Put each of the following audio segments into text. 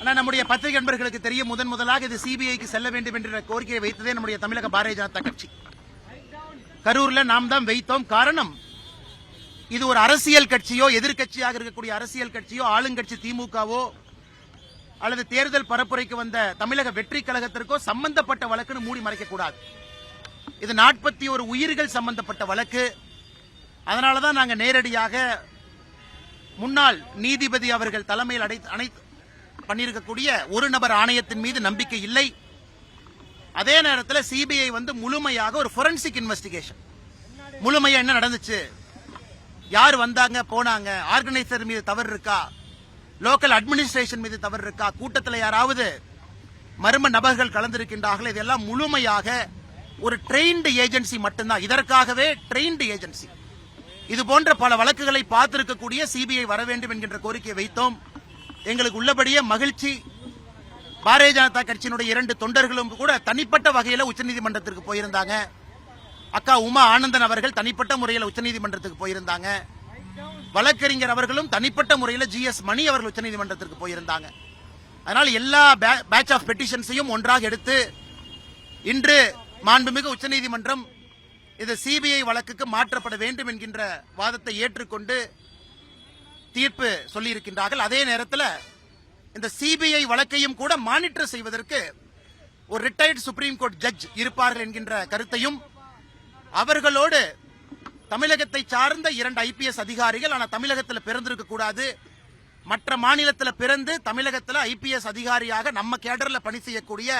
ஆனால் நம்முடைய பத்திரிகை நண்பர்களுக்கு தெரியும் முதன் முதலாக இது சிபிஐக்கு செல்ல வேண்டும் என்ற கோரிக்கையை வைத்ததே நம்முடைய தமிழக பாரதிய ஜனதா கட்சி. கரூர்ல நாம் தான் வைத்தோம். காரணம் இது ஒரு அரசியல் கட்சியோ எதிர்கட்சியாக இருக்கக்கூடிய அரசியல் கட்சியோ ஆளுங்கட்சி திமுகவோ அல்லது தேர்தல் பரப்புரைக்கு வந்த தமிழக வெற்றி கழகத்திற்கோ சம்பந்தப்பட்ட வழக்குன்னு மூடி மறைக்க கூடாது இது நாற்பத்தி ஒரு உயிர்கள் சம்பந்தப்பட்ட வழக்கு. அதனாலதான் நாங்கள் நேரடியாக முன்னாள் நீதிபதி அவர்கள் தலைமையில் அடை அனைத்து பண்ணியிருக்கக்கூடிய ஒரு நபர் ஆணையத்தின் மீது நம்பிக்கை இல்லை. அதே நேரத்தில் சிபிஐ வந்து முழுமையாக ஒரு ஃபொரன்சிக் இன்வெஸ்டிகேஷன் முழுமையாக என்ன நடந்துச்சு? யார் வந்தாங்க போனாங்க? ஆர்கனைசர் மீது தவறு இருக்கா? லோக்கல் அட்மினிஸ்ட்ரேஷன் மீது தவறு இருக்கா? கூட்டத்தில் யாராவது மர்ம நபர்கள் கலந்திருக்கின்றார்கள்? இதெல்லாம் முழுமையாக ஒரு ட்ரெயின்டு ஏஜென்சி மட்டும்தான். இதற்காகவே ட்ரெயின்டு ஏஜென்சி இது போன்ற பல வழக்குகளை பார்த்திருக்கக்கூடிய சிபிஐ வர வேண்டும் என்கின்ற கோரிக்கையை வைத்தோம். எங்களுக்கு உள்ளபடியே மகிழ்ச்சி. பாரதிய ஜனதா கட்சியினுடைய இரண்டு தொண்டர்களும் கூட தனிப்பட்ட வகையில் உச்சநீதிமன்றத்திற்கு போயிருந்தாங்க. அக்கா உமா ஆனந்தன் அவர்கள் தனிப்பட்ட முறையில் உச்சநீதிமன்றத்துக்கு போயிருந்தாங்க. வழக்கறிஞர் அவர்களும் தனிப்பட்ட முறையில் ஜி எஸ் மணி அவர்கள் உச்சநீதிமன்றத்திற்கு போயிருந்தாங்க. அதனால் எல்லா பேட்ச் ஆஃப் பெட்டிஷன்ஸையும் ஒன்றாக எடுத்து இன்று மாண்புமிகு உச்சநீதிமன்றம் இது சிபிஐ வழக்குக்கு மாற்றப்பட வேண்டும் என்கின்ற வாதத்தை ஏற்றுக்கொண்டு தீர்ப்பு சொல்லியிருக்கின்றார்கள். அதே நேரத்தில் இந்த சிபிஐ வழக்கையும் கூட மானிட்டர் செய்வதற்கு ஒரு ரிட்டையர்ட் சுப்ரீம் கோர்ட் ஜட்ஜ் இருப்பார்கள் என்கின்ற கருத்தையும் அவர்களோடு தமிழகத்தை சார்ந்த இரண்டு ஐபிஎஸ் அதிகாரிகள் ஆனால் தமிழகத்தில் பிறந்திருக்க கூடாது. மற்ற மாநிலத்தில் பிறந்து தமிழகத்தில் ஐபிஎஸ் அதிகாரியாக நம்ம கேடரில் பணி செய்யக்கூடிய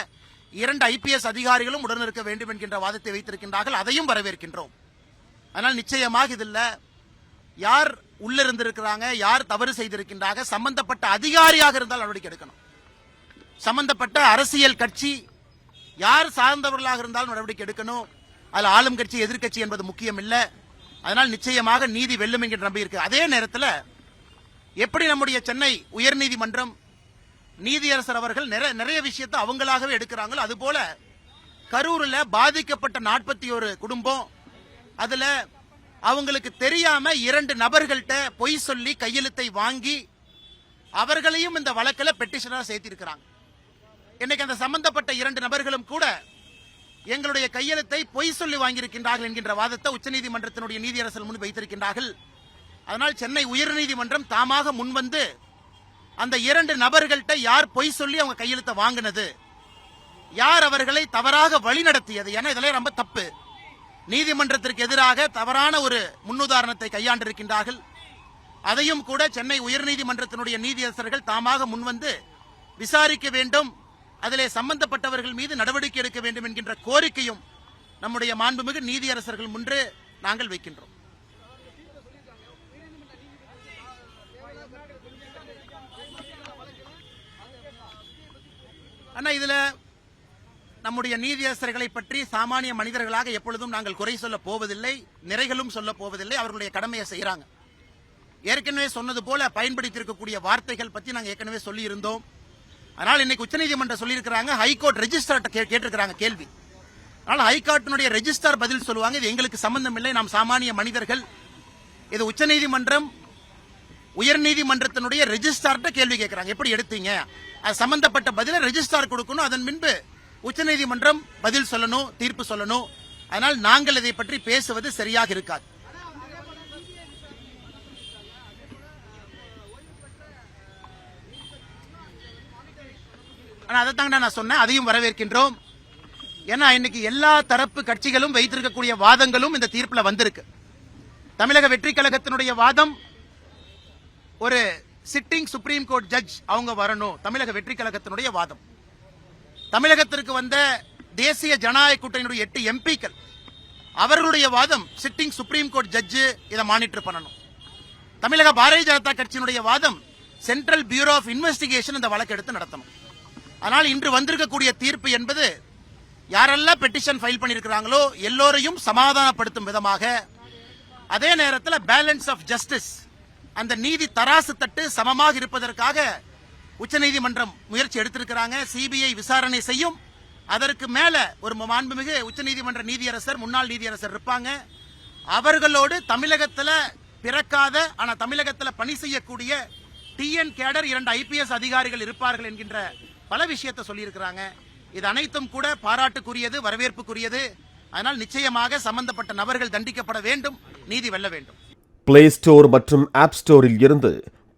இரண்டு ஐபிஎஸ் அதிகாரிகளும் உடனிருக்க வேண்டும் என்கின்ற வாதத்தை வைத்திருக்கின்றார்கள். அதையும் வரவேற்கின்றோம். ஆனால் நிச்சயமாக இதில் யார் உள்ள இருந்திருக்கிறாங்க யார் தவறு செய்திருக்கின்றாங்க சம்பந்தப்பட்ட அதிகாரியாக இருந்தால் நடவடிக்கை எடுக்கணும். சம்பந்தப்பட்ட அரசியல் கட்சி யார் சார்ந்தவர்களாக இருந்தாலும் நடவடிக்கை எடுக்கணும். அதில் ஆளும் கட்சி எதிர்க்கட்சி என்பது முக்கியம் இல்லை. அதனால் நிச்சயமாக நீதி வெல்லும் என்கிற நம்பி இருக்கு. அதே நேரத்தில் எப்படி நம்முடைய சென்னை உயர்நீதிமன்றம் நீதியரசர் அவர்கள் நிறைய நிறைய விஷயத்தை அவங்களாகவே எடுக்கிறாங்களோ அதுபோல கரூரில் பாதிக்கப்பட்ட நாற்பத்தி ஒரு குடும்பம் அதில் அவங்களுக்கு தெரியாம இரண்டு நபர்கள்ட்ட பொய் சொல்லி கையெழுத்தை வாங்கி அவர்களையும் இந்த வழக்கில் பெட்டிஷனாக சேர்த்திருக்கிறாங்க. இன்னைக்கு அந்த சம்பந்தப்பட்ட இரண்டு நபர்களும் கூட எங்களுடைய கையெழுத்தை பொய் சொல்லி வாங்கியிருக்கின்றார்கள் என்கின்ற வாதத்தை உச்சநீதிமன்றத்தினுடைய நீதியரசர் முன் வைத்திருக்கின்றார்கள். அதனால் சென்னை உயர்நீதிமன்றம் தாமாக முன்வந்து அந்த இரண்டு நபர்கள்ட்ட யார் பொய் சொல்லி அவங்க கையெழுத்தை வாங்கினது யார் அவர்களை தவறாக வழிநடத்தியது ஏன்னா இதெல்லாம் ரொம்ப தப்பு. நீதிமன்றத்திற்கு எதிராக தவறான ஒரு முன்னுதாரணத்தை கையாண்டிருக்கின்றார்கள். அதையும் கூட சென்னை உயர்நீதிமன்றத்தினுடைய நீதியரசர்கள் தாமாக முன்வந்து விசாரிக்க வேண்டும். அதிலே சம்பந்தப்பட்டவர்கள் மீது நடவடிக்கை எடுக்க வேண்டும் என்கின்ற கோரிக்கையும் நம்முடைய மாண்புமிகு நீதியரசர்கள் முன்று நாங்கள் வைக்கின்றோம். அண்ணா இதுல நம்முடைய நீதியரசர்களை பற்றி சாமானிய மனிதர்களாக எப்பொழுதும் நாங்கள் குறை சொல்ல போவதில்லை நிறைகளும் சொல்ல போவதில்லை. அவர்களுடைய கடமையை செய்கிறாங்க ஏற்கனவே சொன்னது போல பயன்படுத்தியிருக்கக்கூடிய வார்த்தைகள் பற்றி நாங்கள் ஏற்கனவே சொல்லியிருந்தோம். அதனால் இன்னைக்கு உச்சநீதிமன்றம் சொல்லியிருக்கிறாங்க ஹைகோர்ட் ரெஜிஸ்டர்ட்ட கேட்டிருக்கிறாங்க கேள்வி. அதனால் ஹைகோர்ட்டினுடைய ரெஜிஸ்டார் பதில் சொல்லுவாங்க இது எங்களுக்கு சம்பந்தம் இல்லை நாம் சாமானிய மனிதர்கள். இது உச்சநீதிமன்றம் உயர்நீதிமன்றத்தினுடைய ரெஜிஸ்டார்கிட்ட கேள்வி கேட்குறாங்க. எப்படி எடுத்தீங்க? அது சம்பந்தப்பட்ட பதிலை ரெஜிஸ்டார் கொடுக்கணும். அதன் பின்பு உச்சநீதிமன்றம் பதில் சொல்லணும் தீர்ப்பு சொல்லணும் அதனால் நாங்கள் இதை பற்றி பேசுவது சரியாக இருக்காது. ஆனா அதை நான் சொன்னேன் அதையும் வரவேற்கின்றோம். ஏன்னா இன்னைக்கு எல்லா தரப்பு கட்சிகளும் வைத்திருக்கக்கூடிய வாதங்களும் இந்த தீர்ப்புல வந்திருக்கு. தமிழக வெற்றி கழகத்தினுடைய வாதம் ஒரு சிட்டிங் சுப்ரீம் கோர்ட் ஜட்ஜ் அவங்க வரணும் தமிழக வெற்றி கழகத்தினுடைய வாதம். தமிழகத்திற்கு வந்த தேசிய ஜனநாயக கூட்டணியுடைய எட்டு எம்பிக்கள் அவர்களுடைய வாதம் சிட்டிங் சுப்ரீம் கோர்ட் ஜட்ஜு இதை மானிட்டர் பண்ணணும். தமிழக பாரதிய ஜனதா கட்சியினுடைய வாதம் சென்ட்ரல் பியூரோ ஆஃப் இன்வெஸ்டிகேஷன் இந்த வழக்கு எடுத்து நடத்தணும். ஆனால் இன்று வந்திருக்கக்கூடிய தீர்ப்பு என்பது யாரெல்லாம் பெட்டிஷன் ஃபைல் பண்ணியிருக்கிறாங்களோ எல்லோரையும் சமாதானப்படுத்தும் விதமாக அதே நேரத்தில் பேலன்ஸ் ஆஃப் ஜஸ்டிஸ் அந்த நீதி தராசு தட்டு சமமாக இருப்பதற்காக உச்சநீதிமன்றம் முயற்சி எடுத்திருக்கிறாங்க. சிபிஐ விசாரணை செய்யும். அதற்கு மேல ஒரு மாண்புமிகு உச்சநீதிமன்ற நீதியரசர் முன்னாள் நீதியரசர் இருப்பாங்க. அவர்களோடு தமிழகத்தில் பிறக்காத ஆனால் தமிழகத்தில் பணி செய்யக்கூடிய டிஎன் கேடர் இரண்டு ஐபிஎஸ் அதிகாரிகள் இருப்பார்கள் என்கின்ற பல விஷயத்தை சொல்லியிருக்கிறாங்க. இது அனைத்தும் கூட பாராட்டுக்குரியது வரவேற்புக்குரியது. அதனால் நிச்சயமாக சம்பந்தப்பட்ட நபர்கள் தண்டிக்கப்பட வேண்டும் நீதி வெல்ல வேண்டும். பிளே ஸ்டோர் மற்றும் ஆப் ஸ்டோரில் இருந்து